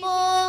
more.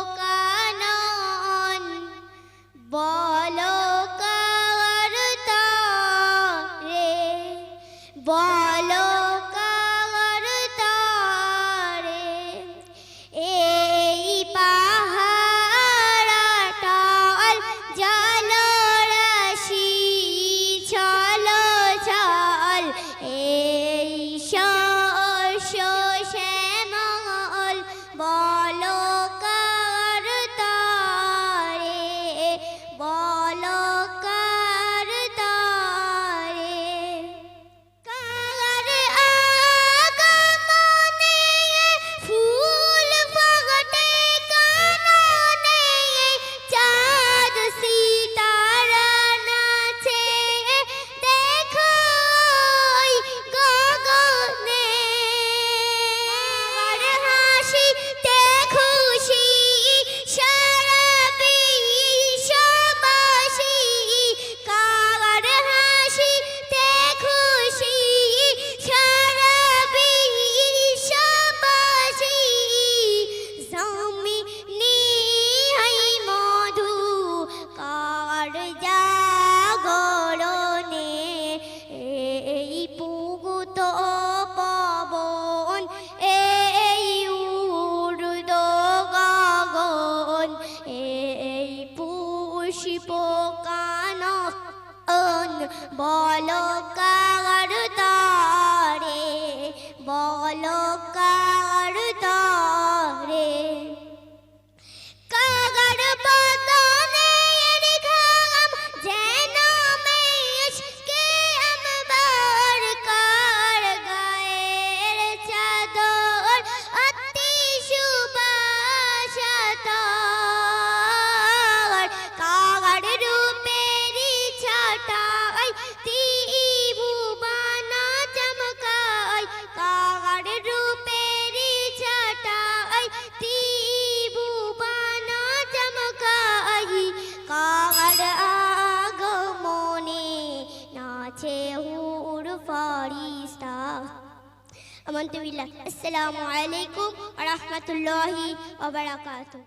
أمنت بالله السلام عليكم ورحمة الله وبركاته.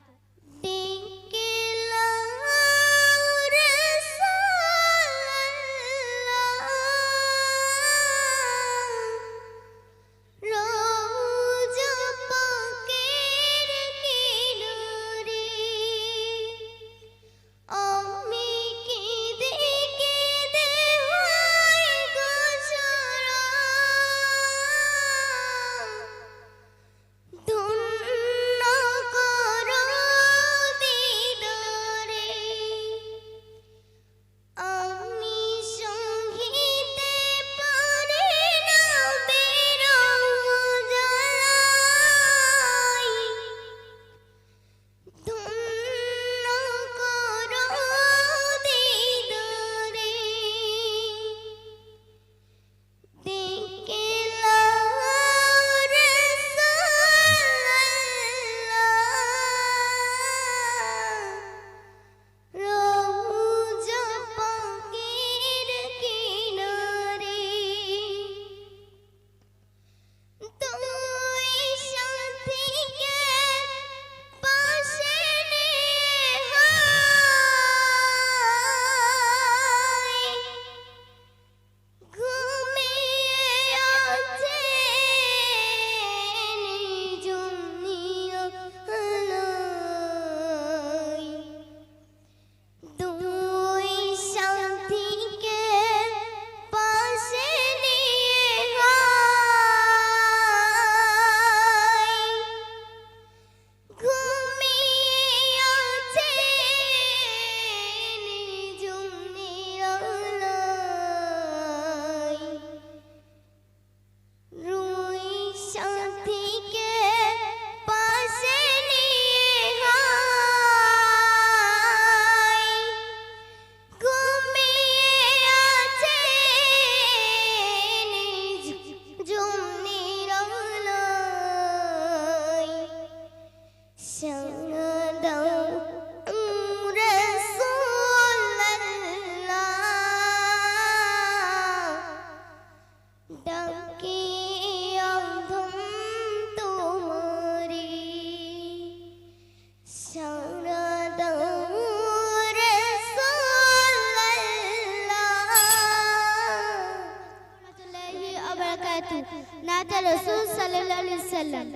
वबरकतु नात रसूल सल्लल्लाहु अलैहि वसल्लम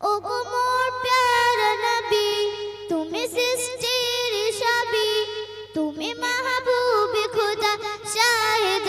ओ गो मोर प्यार नबी তুমি সৃষ্টির সবই তুমি মাহবুব খোদা শাহিদ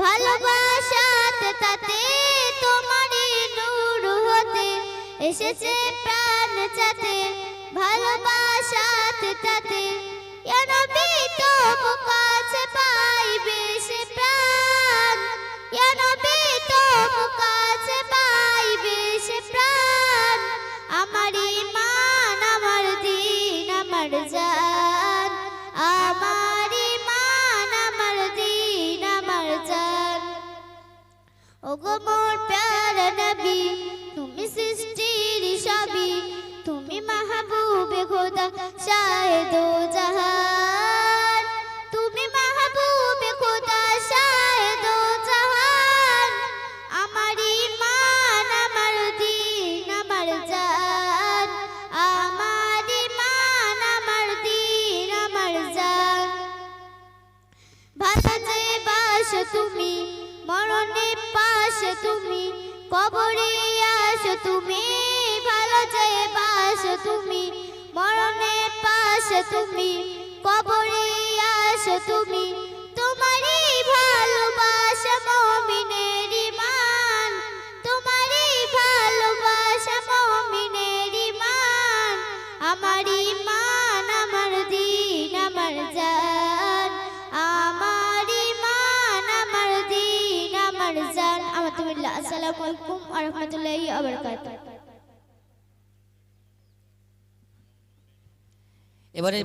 ভালোবাসাতে তাতে তোমারই নূর হতে এসেছে প্রাণ চাতে ভালোবাসাতে তাতে নবী তবু কাছে পাইবে সে প্রাণ। নবী কাছে ও গো মোর প্যারা নবী তুমি সৃষ্টির সবই। তুমি মাহবুবে খোদা শাহেদ তুমি, কবরে আস তুমি, তোমারই ভালোবাসা মমিনের ইমান, তোমারই ভালোবাসা মমিনের ইমান, আমার ইমান, আমার দিন, আমার জান, আমার ইমান, আমার দিন, আমার জান। আমার তুমি আসসালামু আলাইকুম ওয়া রাহমাতুল্লাহি এবারে